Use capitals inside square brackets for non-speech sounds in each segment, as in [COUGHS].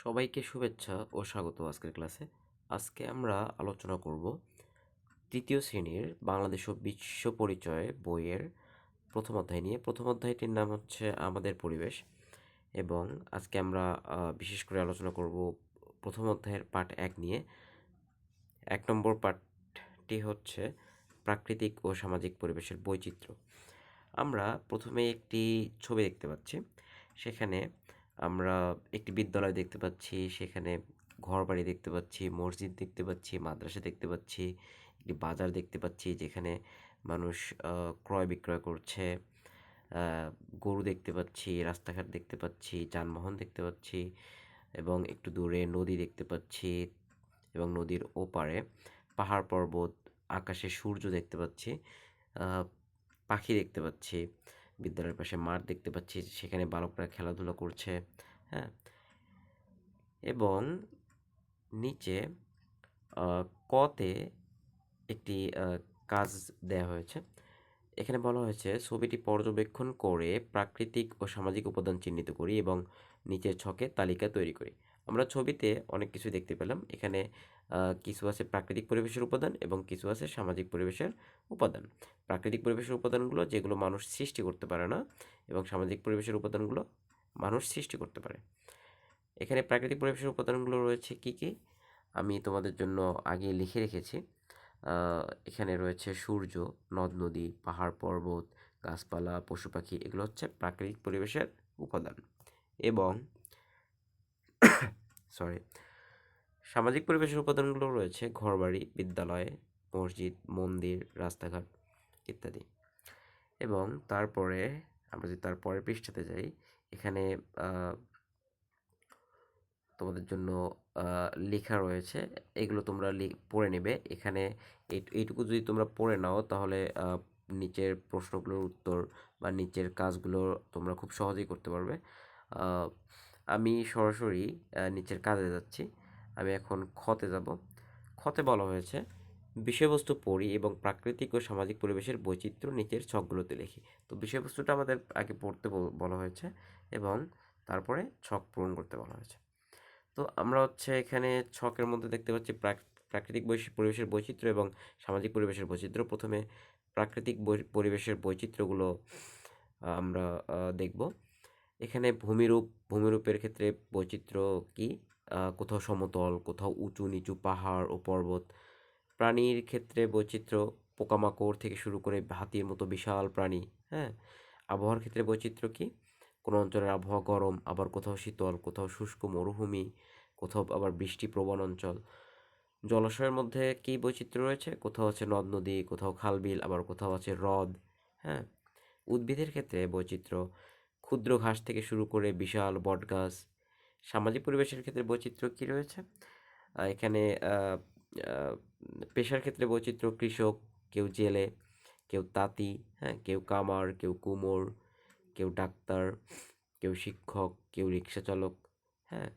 সবাইকে শুভেচ্ছা ও স্বাগত আজকের ক্লাসে। আজকে আমরা আলোচনা করব তৃতীয় শ্রেণির বাংলাদেশ ও বিশ্ব পরিচয় বইয়ের প্রথম অধ্যায় নিয়ে। প্রথম অধ্যায়টির নাম হচ্ছে আমাদের পরিবেশ এবং আজকে আমরা বিশেষ করে আলোচনা করব প্রথম অধ্যায়ের পার্ট এক নিয়ে। এক নম্বর পার্টটি হচ্ছে প্রাকৃতিক ও সামাজিক পরিবেশের বৈচিত্র্য। আমরা প্রথমে একটি ছবি দেখতে পাচ্ছি। সেখানে আমরা একটি বিদ্যালয় দেখতে পাচ্ছি, সেখানে ঘরবাড়ি দেখতে পাচ্ছি, মসজিদ দেখতে পাচ্ছি, মাদ্রাসা দেখতে পাচ্ছি, একটি বাজার দেখতে পাচ্ছি, যেখানে মানুষ ক্রয় বিক্রয় করছে গরু দেখতে পাচ্ছি, রাস্তাঘাট দেখতে পাচ্ছি, যানবাহন দেখতে পাচ্ছি এবং একটু দূরে নদী দেখতে পাচ্ছি এবং নদীর ওপারে পাহাড় পর্বত, আকাশে সূর্য দেখতে পাচ্ছি পাখি দেখতে পাচ্ছি। বিদ্যালয়ের পাশে মাঠ দেখতে পাচ্ছি, সেখানে বালকরা খেলাধুলা করছে হ্যাঁ? এবং নিচে কতে একটি কাজ দেয়া হয়েছে। এখানে বলা হয়েছে, ছবিটি পর্যবেক্ষণ করে প্রাকৃতিক ও সামাজিক উপাদান চিহ্নিত করি এবং নিচের ছকে তালিকা তৈরি করি। আমরা ছবিতে অনেক কিছু দেখতে পেলাম। এখানে কিছু আছে প্রাকৃতিক পরিবেশের উপাদান এবং কিছু আছে সামাজিক পরিবেশের উপাদান। প্রাকৃতিক পরিবেশের উপাদানগুলো যেগুলো মানুষ সৃষ্টি করতে পারে না এবং সামাজিক পরিবেশের উপাদানগুলো মানুষ সৃষ্টি করতে পারে। এখানে প্রাকৃতিক পরিবেশের উপাদানগুলো রয়েছে কি কি? আমি তোমাদের জন্য আগে লিখে রেখেছি। এখানে রয়েছে সূর্য, নদ, নদী, পাহাড়, পর্বত, গাছপালা, পশু পাখি, এগুলো হচ্ছে প্রাকৃতিক পরিবেশের উপাদান। এবং [COUGHS] সরি সামাজিক পরিবেশের উপাদানগুলো রয়েছে ঘরবাড়ি, বিদ্যালয়, মসজিদ, মন্দির, রাস্তাঘাট ইত্যাদি। এবং তারপরে, আমরা যদি তারপরের পৃষ্ঠাতে যাই, এখানে তোমাদের জন্য লেখা রয়েছে। এগুলো তোমরা পড়ে নেবে। এখানে এই- এইটুকু যদি তোমরা পড়ে নাও, তাহলে নিচের প্রশ্নগুলোর উত্তর বা নিচের কাজগুলো তোমরা খুব সহজেই করতে পারবে। আমি সরাসরি নিচের কাজে যাচ্ছি। আমি এখন খতে যাব। খতে বলা হয়েছে, বিষয়বস্তু পড়ি এবং প্রাকৃতিক ও সামাজিক পরিবেশের বৈচিত্র্য নিচের ছকগুলোতে লিখি। তো বিষয়বস্তুটা আমাদের আগে পড়তে বলা হয়েছে এবং তারপরে ছক পূরণ করতে বলা হয়েছে। তো আমরা হচ্ছে এখানে ছকের মধ্যে দেখতে পাচ্ছি প্রাক- প্রাকৃতিক বৈশ- পরিবেশের বৈচিত্র্য এবং সামাজিক পরিবেশের বৈচিত্র্য। প্রথমে প্রাকৃতিক পরিবেশের বৈচিত্র্যগুলো আমরা দেখব। এখানে ভূমিরূপ, ভূমিরূপের ক্ষেত্রে বৈচিত্র্য কি? কোথাও সমতল, কোথাও উঁচু নিচু পাহাড় ও পর্বত। প্রাণীর ক্ষেত্রে বৈচিত্র্য পোকামাকড় থেকে শুরু করে হাতির মতো বিশাল প্রাণী হ্যাঁ? আবহাওয়ার ক্ষেত্রে বৈচিত্র্য কি? কোনো অঞ্চলের আবহাওয়া গরম, আবার কোথাও শীতল, কোথাও শুষ্ক মরুভূমি, কোথাও আবার বৃষ্টি প্রবণ অঞ্চল। জলাশয়ের মধ্যে কী বৈচিত্র্য রয়েছে? কোথাও আছে নদ, নদী, কোথাও খালবিল, আবার কোথাও আছে হ্রদ হ্যাঁ? উদ্ভিদের ক্ষেত্রে বৈচিত্র্য। ক্ষুদ্র ঘাস থেকে শুরু করে বিশাল বটগাছ। সামাজিক পরিবেশের ক্ষেত্রে বৈচিত্র্য কী রয়েছে? এখানে পেশার ক্ষেত্রে বৈচিত্র্য কৃষক, কেউ জেলে, কেউ তাঁতি হ্যাঁ? কেউ কামার, কেউ কুমোর কেউ ডাক্তার, কেউ শিক্ষক, কেউ রিক্সা চালক হ্যাঁ?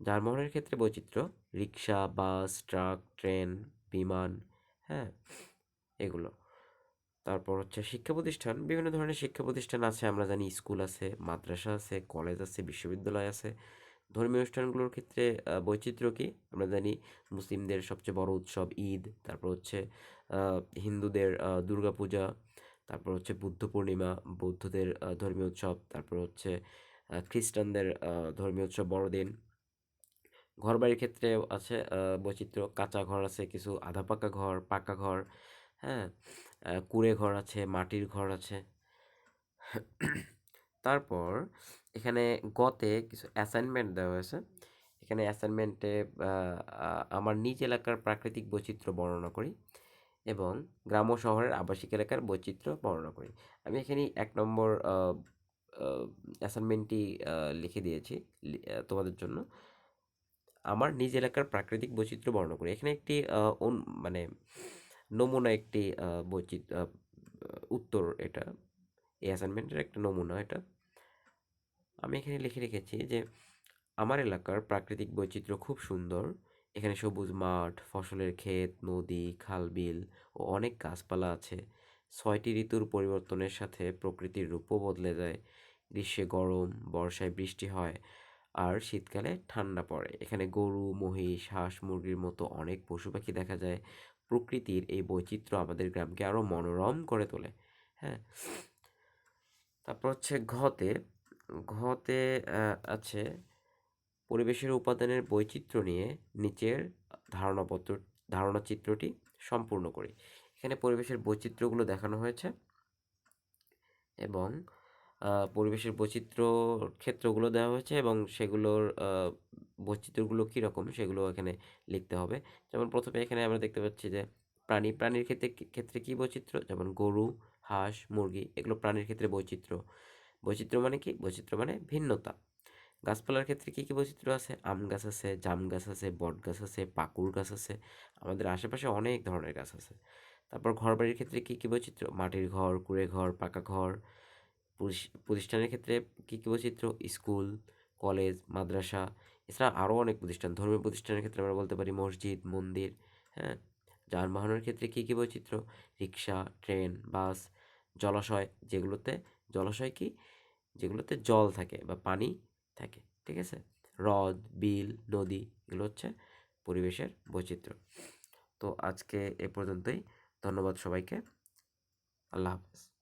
যানবাহনের ক্ষেত্রে বৈচিত্র্য, রিক্সা, বাস, ট্রাক, ট্রেন, বিমান হ্যাঁ? এগুলো। তারপর হচ্ছে শিক্ষা প্রতিষ্ঠান, বিভিন্ন ধরনের শিক্ষা প্রতিষ্ঠান আছে, আমরা জানি স্কুল আছে, মাদ্রাসা আছে, কলেজ আছে, বিশ্ববিদ্যালয় আছে। ধর্মীয় অনুষ্ঠানগুলোর ক্ষেত্রে বৈচিত্র্য কী? আমরা জানি মুসলিমদের সবচেয়ে বড় উৎসব ঈদ, তারপর হচ্ছে হিন্দুদের দুর্গাপূজা তারপর হচ্ছে বুদ্ধ পূর্ণিমা, বৌদ্ধদের ধর্মীয় উৎসব, তারপর হচ্ছে খ্রিস্টানদের ধর্মীয় উৎসব বড়দিন। ঘরবাড়ির ক্ষেত্রে আছে বৈচিত্র্য। কাঁচা ঘর আছে, কিছু আধা পাকা ঘর পাকা ঘর হ্যাঁ? কুঁড়ে ঘর আছে, মাটির ঘর আছে। তারপর এখানে গতে কিছু অ্যাসাইনমেন্ট দেওয়া হয়েছে। এখানে অ্যাসাইনমেন্টে আমার নিজ এলাকার প্রাকৃতিক বৈচিত্র্য বর্ণনা করি। এবং গ্রাম্য শহরের আবাসিক এলাকার বৈচিত্র্য বর্ণনা করি। আমি এখানে এক নম্বর অ্যাসাইনমেন্টটি লিখে দিয়েছি তোমাদের জন্য। আমার নিজ এলাকার প্রাকৃতিক বৈচিত্র্য বর্ণনা করি। এখানে একটি মানে নমুনা একটি বৈচিত্র্য উত্তর এটা। এই অ্যাসাইনমেন্টের একটা নমুনা এটা। আমি এখানে লিখে রেখেছি যে, আমার এলাকার প্রাকৃতিক বৈচিত্র্য খুব সুন্দর। এখানে সবুজ মাঠ, ফসলের ক্ষেত, নদী, খাল, বিল ও অনেক গাছপালা আছে। ছয়টি ঋতুর পরিবর্তনের সাথে প্রকৃতির রূপও বদলে যায়। গ্রীষ্মে গরম, বর্ষায় বৃষ্টি হয় আর শীতকালে ঠান্ডা পড়ে। এখানে গরু, মহিষ, হাঁস, মুরগির মতো অনেক পশু পাখি দেখা যায়। প্রকৃতির এই বৈচিত্র্য আমাদের গ্রামকে আরও মনোরম করে তোলে। হ্যাঁ। তারপর হচ্ছে ঘতে ঘতে আছে পরিবেশের উপাদানের বৈচিত্র্য নিয়ে নিচের ধারণাপত্র ধারণা চিত্রটি সম্পূর্ণ করি। এখানে পরিবেশের বৈচিত্র্যগুলো দেখানো হয়েছে এবং পরিবেশের বৈচিত্র্য ক্ষেত্রগুলো দেওয়া হয়েছে এবং সেগুলোর বৈচিত্র্যগুলো কীরকম সেগুলো এখানে লিখতে হবে। যেমন প্রথমে এখানে আমরা দেখতে পাচ্ছি যে প্রাণী, প্রাণীর ক্ষেত্রে ক্ষেত্রে কী বৈচিত্র্য? যেমন গরু, হাঁস, মুরগি, এগুলো প্রাণীর ক্ষেত্রে বৈচিত্র্য। বৈচিত্র্য মানে কি? বৈচিত্র্য মানে ভিন্নতা। গাছপালার ক্ষেত্রে কী কী বৈচিত্র্য আছে? আম গাছ আছে, জাম গাছ আছে, বট গাছ আছে, পাকুড় গাছ আছে, আমাদের আশেপাশে অনেক ধরনের গাছ আছে। তারপর ঘরবাড়ির ক্ষেত্রে কী কী বৈচিত্র্য? মাটির ঘর, কুড়ে ঘর, পাকা ঘর প্রতিষ্ঠানের ক্ষেত্রে কী কী বৈচিত্র্য? স্কুল, কলেজ, মাদ্রাসা, এছাড়া আরও অনেক প্রতিষ্ঠান। ধর্মীয় প্রতিষ্ঠানের ক্ষেত্রে আমরা বলতে পারি মসজিদ, মন্দির হ্যাঁ? যানবাহনের ক্ষেত্রে কী কী বৈচিত্র্য? রিক্সা, ট্রেন, বাস, জলাশয়, যেগুলোতে, জলাশয় কি? যেগুলোতে জল থাকে বা পানি থাকে, ঠিক আছে? হ্রদ, বিল, নদী এগুলো হচ্ছে পরিবেশের বৈচিত্র্য। তো আজকে এ পর্যন্তই। ধন্যবাদ সবাইকে। আল্লাহ হাফেজ।